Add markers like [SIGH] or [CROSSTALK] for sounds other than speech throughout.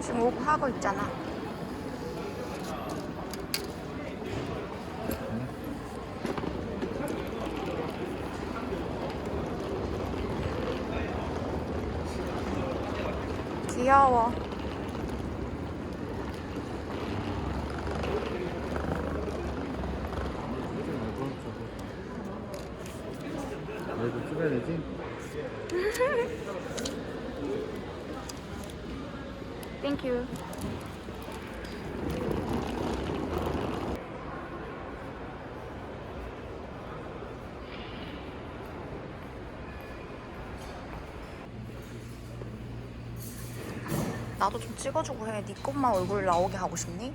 지금 오고 하고 있잖아. 귀여워. 얘도 찍어야 되지? 땡큐. 나도 좀 찍어주고 해. 네 것만 얼굴 나오게 하고 싶니?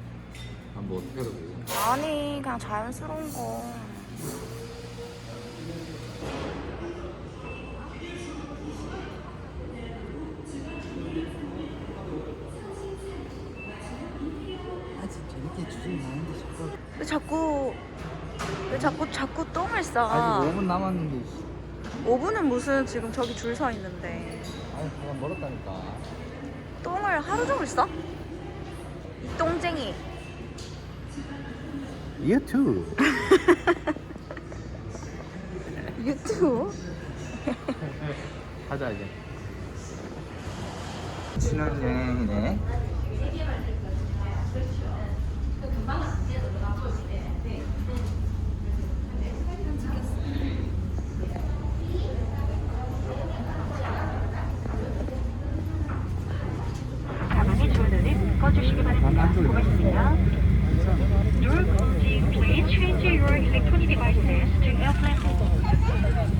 아, 뭐 어떻게 해도 되고. 아니, 그냥 자연스러운 거. 아직 저렇게 주중이 많은데 싶어. 왜 자꾸 왜 자꾸 자꾸 똥을 싸? 아직 5분 남았는데, 씨. 5분은 무슨 지금 저기 줄 서 있는데 아니, 잠깐 멀었다니까. 똥을 하루 종일 싸? 이 똥쟁이. 유튜브. [LAUGHS] 유튜브? [LAUGHS] 하자, 이제. 신혼여행이네. 줄들을 묶어주시기 바랍니다. 고맙습니다. Your clothing, please change your electronic devices to airplane mode.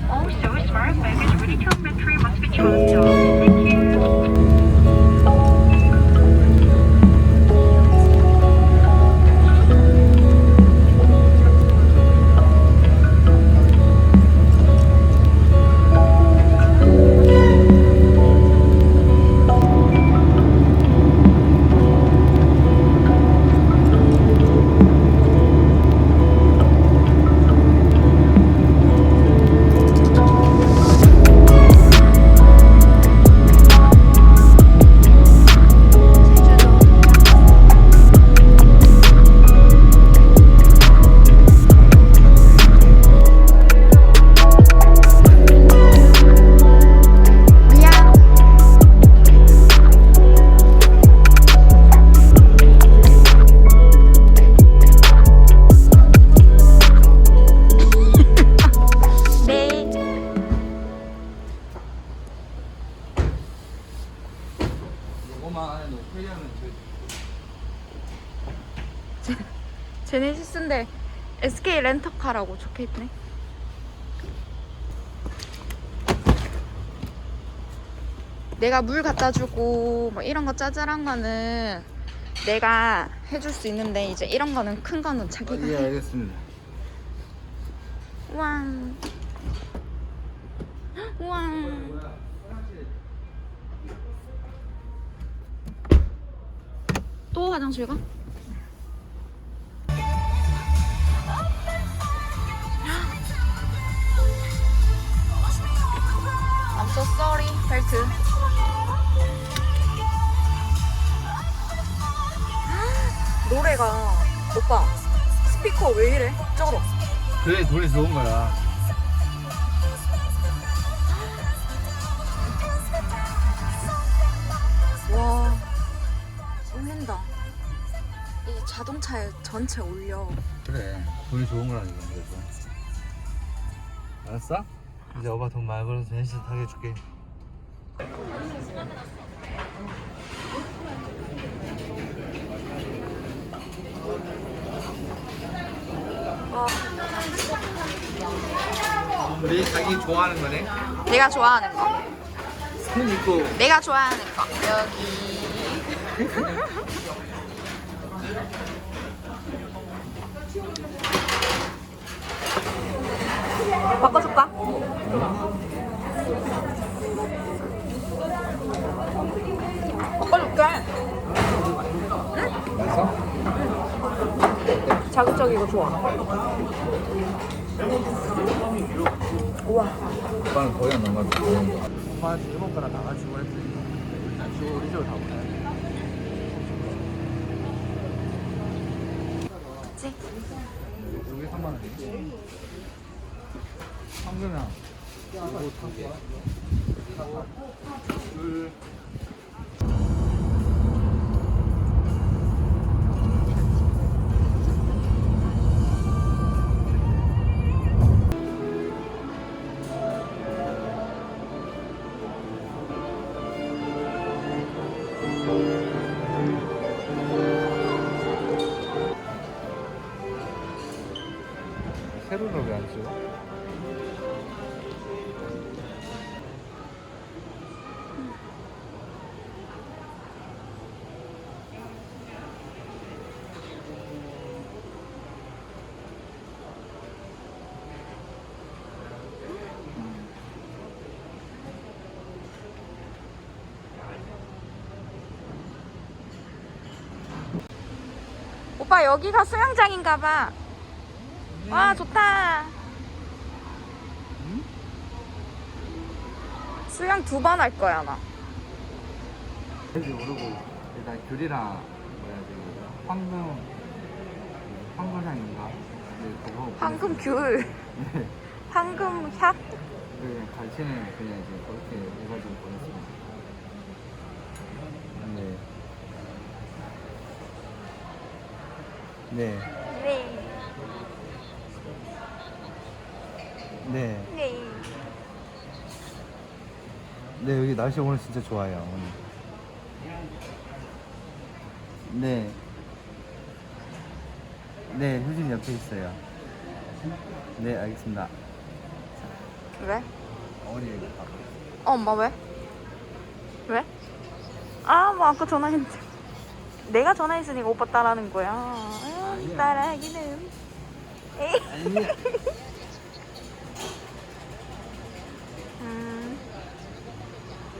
Also, smart baggage with return battery must be charged 요거만 해도 회의하면 돼. [LAUGHS] 제네시스인데 SK 렌터카라고 적혀있네. 내가 물 갖다 주고 뭐 이런 거 짜잘한 거는 내가 해줄 수 있는데 이제 이런 거는 큰 거는 자기가 예, 해. 알겠습니다. 우 화장실 가? I'm so sorry, 벨트. 노래가 오빠 스피커 왜 이래? 쩔어. 그래, 돈이 좋은 거야. 자동차에 전체 올려. 그래, 돈이 좋은 거라니까, 그래서. 알았어? 이제 오빠 돈 많이 벌어서 벤츠 타게 해줄게. 우리 자기 좋아하는 거네. 내가 좋아하는 거. 스푼 있고 내가 좋아하는 거. 여기. [LAUGHS] 바꿔줄까? 바꿔줄게. 그래서 자극적이고 좋아. 우와. 오빠는 거의 안 남았어. 오빠한테 일본 거랑 나가지고 했더니 일단 우리 집으로 가보자. 그치? 여기 3만 원이지. 황금향. 이거 타게. 둘. 오빠 여기가 수영장인가 봐. 와 좋다. 수영 두 번 할 거야 나. 여기 오르고 일단 귤이랑 뭐야 그 황금 그 황금향인가? 그 그거 황금 귤, 네. 황금 향. 그 갈치는 그냥 이제 그렇게 해가지고 보냈습니다. 네. 네. 네. 네. 네. 네 여기 날씨 오늘 진짜 좋아요 오늘. 네. 네 효진 옆에 있어요. 네 알겠습니다. 왜? 어머니 여기 봐. 어, 엄마 왜? 왜? 아, 뭐 아까 전화했는데. 내가 전화했으니까 오빠 따라하는 거야. 아, 아니야. 따라하기는. 아니야. 음,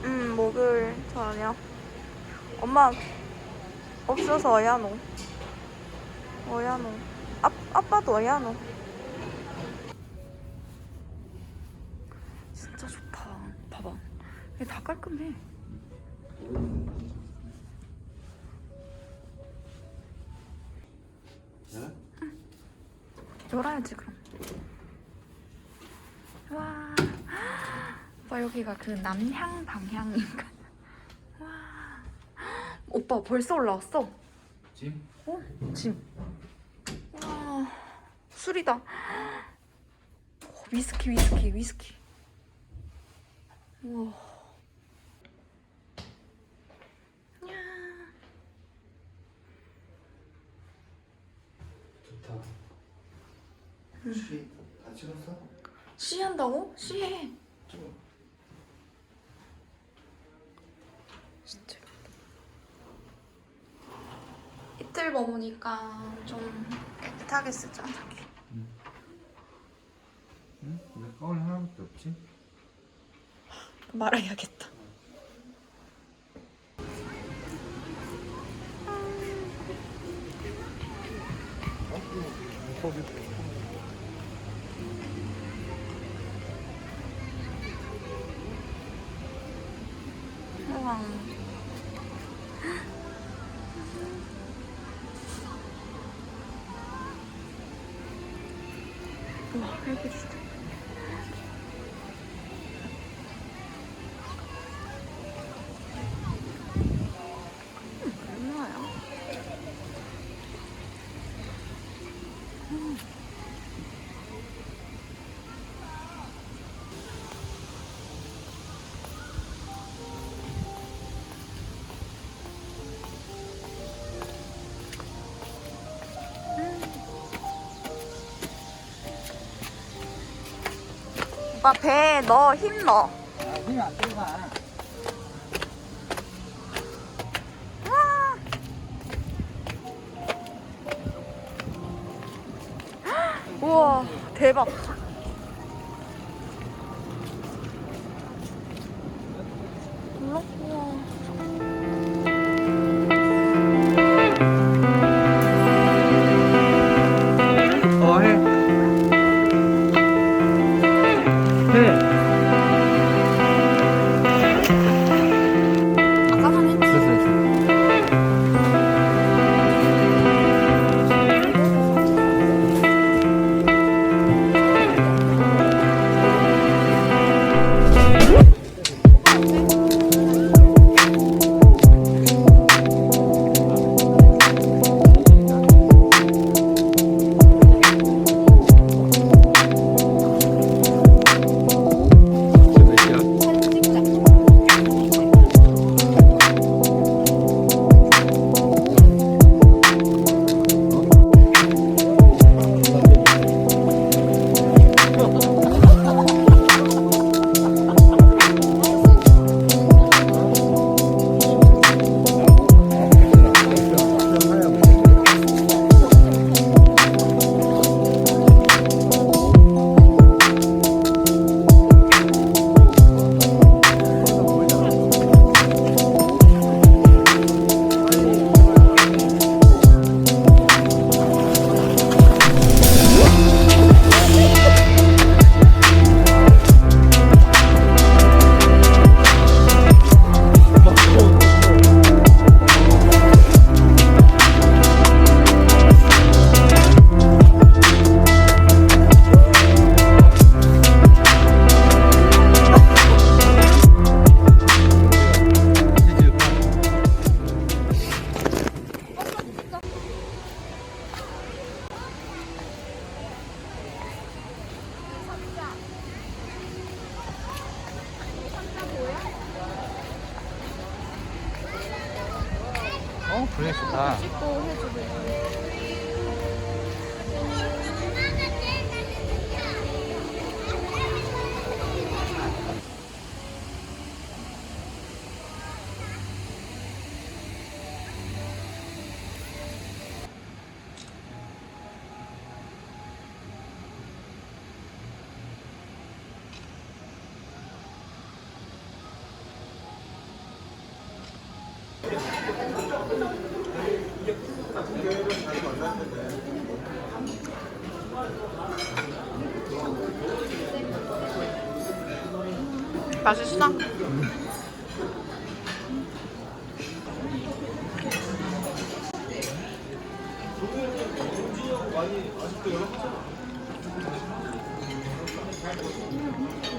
음, 목요일 저녁. 엄마 없어서 어야 노. 어야 노. 아, 아빠도 어야 노. 진짜 좋다. 봐봐. 이게 다 깔끔해. 열어야지 그럼. 와. 오빠 여기가 그 남향 방향인가? 와. 오빠 벌써 올라왔어. 짐? 어? 짐. 와. 술이다. 어, 위스키 위스키 위스키. 우와. 야. 좋다. 시, 다 찍었어? 시한다고? 시해. 진짜. 이틀 머무니까 좀 깨끗하게 쓰자 자기. 응? 왜 가을 하나밖에 없지? 말해야겠다. 와, 이렇게. 얼 오빠 배에 넣어 힘 넣어. 힘이 안 들어가. 와. [GASPS] 우와 대박. 어, 분위기 좋다. 맛있어?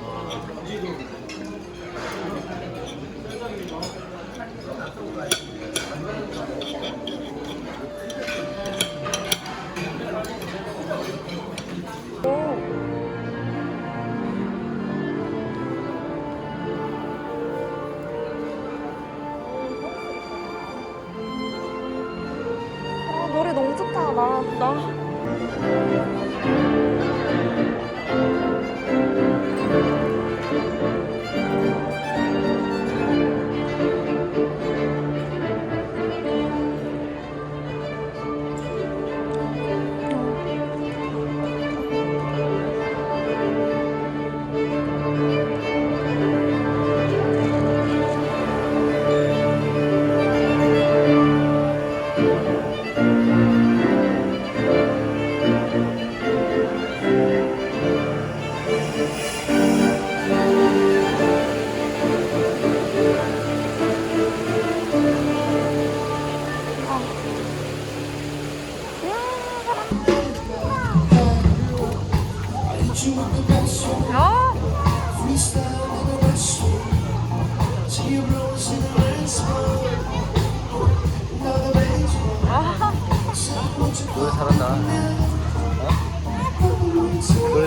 아, 좋다. 나, 나.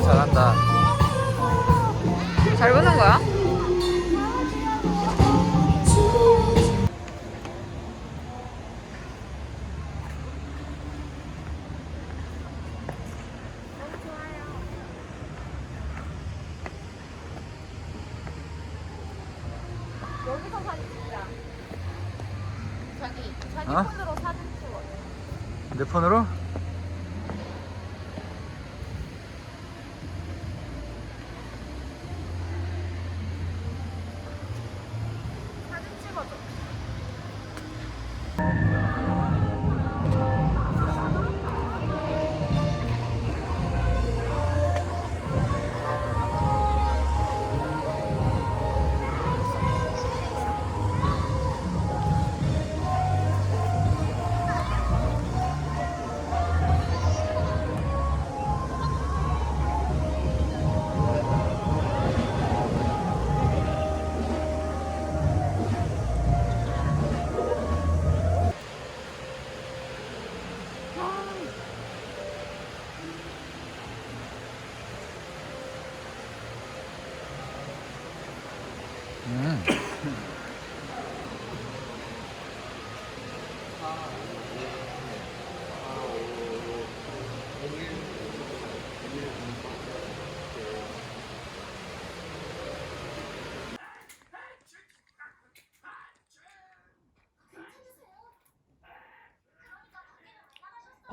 잘한다. 잘 부는 거야?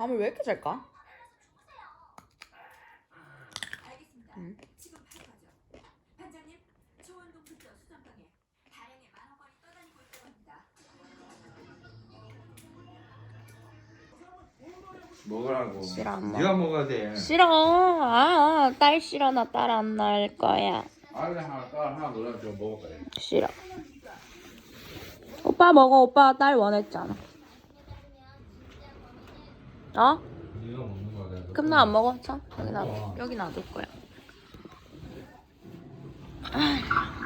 밤을 왜 이렇게 잘까? 알겠습니다. 지금 바로 가죠. 반장님, 초원동 근처 수산방에 다량의 만원권이 떠다니고 있다고 합니다. 먹으라고. 싫어. 네가 먹어야 돼. 싫어. 아, 딸 싫어. 나 딸 안 낳을 거야. 알레 하나 딸 하나 놀라 좀 먹을 거야. 싫어. 오빠 먹어. 오빠 딸 원했잖아. 어? 네가 먹는 거야. 내가 그럼 나 안 먹어. 자, 여기 놔. 여기 놔둘 거야. 아,